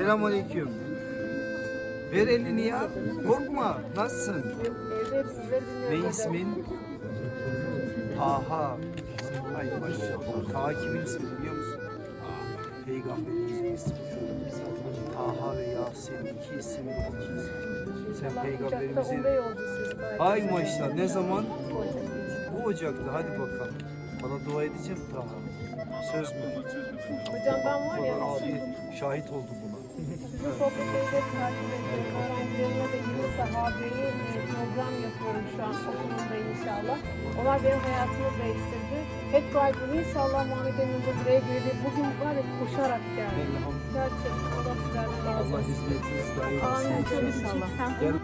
Selamünaleyküm. Ver elini ya. Korkma. Nasılsın? Evet sizleri dinliyorum. Ne ismin? Taha. Ay maşallah. Taha kimin ismi biliyor musun? Peygamberimizin ismi. Taha ve Yasin iki isim. Sen Kucakta peygamberimizin... umre yolcusuyuz. Ay maşallah. Ne zaman? Bu ocakta. Hadi bakalım. Bana dua edeceğim Taha. Söz mü? Hocam ben var ya abi şahit oldu buna. sizin sohbetlerinizi takip ediyorum. Öğrencilerime de sahabeyi e, program yapıyorum şu an okulumda inşallah. Onlar benim hayatımı değiştirdi. Hep dua ediyorum. İnşallah Muhammed Emin de buraya geldi. Bugün var ya koşarak geldi. Gerçekten Allah sizlerden razı Allah olsun. hizmetiniz daim Amin. olsun. İnşallah. Gel.